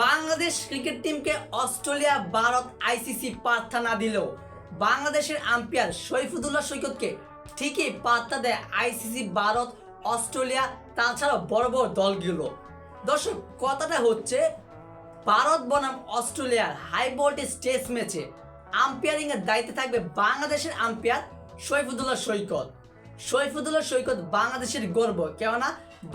Bangladesh cricket টিমকে Australia Bharat ICC পাত্তা না দিলেও বাংলাদেশের আম্পায়ার সৈফুদুল্লাহ সৈকতকে ঠিকই পাত্তা দেয় আইসিসি ভারত অস্ট্রেলিয়া তাছাড়া বড় বড় দলগুলো। দর্শক, কথাটা হচ্ছে ভারত বনাম অস্ট্রেলিয়ার হাই ভোল্টেজ টেস্ট ম্যাচে আম্পায়ারিং এর দায়িত্বে থাকবে বাংলাদেশের আম্পায়ার সৈফুদুল্লাহ সৈকত। সৈফুদুল্লাহ সৈকত বাংলাদেশের গর্ব, কেননা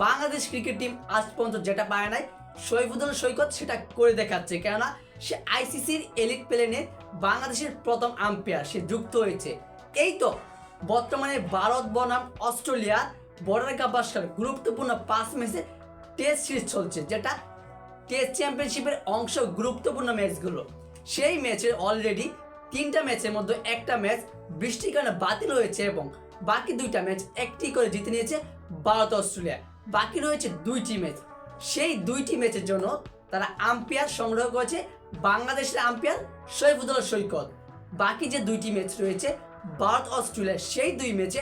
বাংলাদেশ ক্রিকেট টিম আজ পর্যন্ত যেটা পায় নাই। সৈফুদুল্লাহ সৈকত সেটা করে দেখাচ্ছে, কেননা সে আইসিসির এলিট প্লেনে বাংলাদেশের প্রথম আম্পায়ার, সে যুক্ত হয়েছে। এই তো বর্তমানে ভারত বনাম অস্ট্রেলিয়া বর্ডার গাভাস্কার গুরুত্বপূর্ণ পাঁচ ম্যাচে টেস্ট সিরিজ চলছে, যেটা টেস্ট চ্যাম্পিয়নশিপের অংশ গুরুত্বপূর্ণ ম্যাচগুলো। সেই ম্যাচে অলরেডি তিনটা ম্যাচের মধ্যে একটা ম্যাচ বৃষ্টির কারণে বাতিল হয়েছে এবং বাকি দুইটা ম্যাচ একটি করে জিতে নিয়েছে ভারত অস্ট্রেলিয়া বাকি রয়েছে দুইটি ম্যাচ। সেই দুইটি ম্যাচের জন্য তারা আম্পায়ার সংগ্রহ করেছে বাংলাদেশের আম্পায়ার সৈফুদুল্লাহ সৈকত। বাকি যে দুইটি ম্যাচ রয়েছে, ভারত অস্ট্রেলিয়া সেই দুই ম্যাচে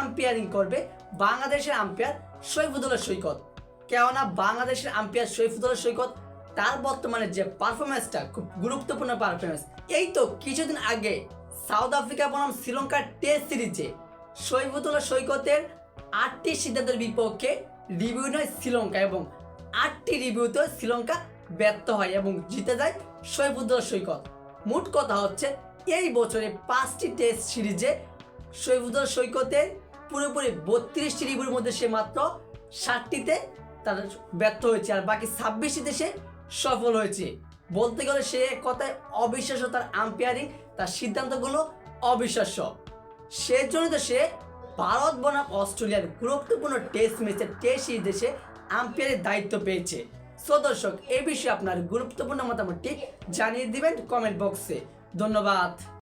আম্পায়ারিং করবে বাংলাদেশের আম্পায়ার সৈফুদুল্লাহ সৈকত। কেননা বাংলাদেশের আম্পায়ার সৈফুদুল্লাহ সৈকত, তার বর্তমানে যে পারফরমেন্সটা খুব গুরুত্বপূর্ণ পারফরমেন্স এই তো কিছুদিন আগে সাউথ আফ্রিকা বনাম শ্রীলঙ্কার টেস্ট সিরিজে সৈফুদুল্লাহ সৈকতের আটটি সিদ্ধান্তের বিপক্ষে রিভিউ নেয় শ্রীলঙ্কা এবং আটটি রিভিউতে শ্রীলঙ্কা ব্যর্থ হয় এবং জিতে যায় সৈফুদ্দুল্লাহ সৈকত। মোট কথা হচ্ছে, এই বছরে পাঁচটি টেস্ট সিরিজে সৈফুদ্দুল্লাহ সৈকতের পুরোপুরি বত্রিশটি রিভিউর মধ্যে সে মাত্র ষাটটিতে তার ব্যর্থ হয়েছে আর বাকি ছাব্বিশটিতে সে সফল হয়েছে। বলতে গেলে সে কথায় অবিশ্বাস্য তার আম্পায়ারিং তার সিদ্ধান্তগুলো অবিশ্বাস্য। সেজন্য তো সে ভারত বনাম অস্ট্রেলিয়ার গুরুত্বপূর্ণ টেস্ট ম্যাচের টেস্ট সিরিজে আম্পায়ারের দায়িত্ব পেয়েছে। সো দর্শক এই বিষয়ে আপনার গুরুত্বপূর্ণ মতামতটি জানিয়ে দিবেন কমেন্ট বক্সে ধন্যবাদ।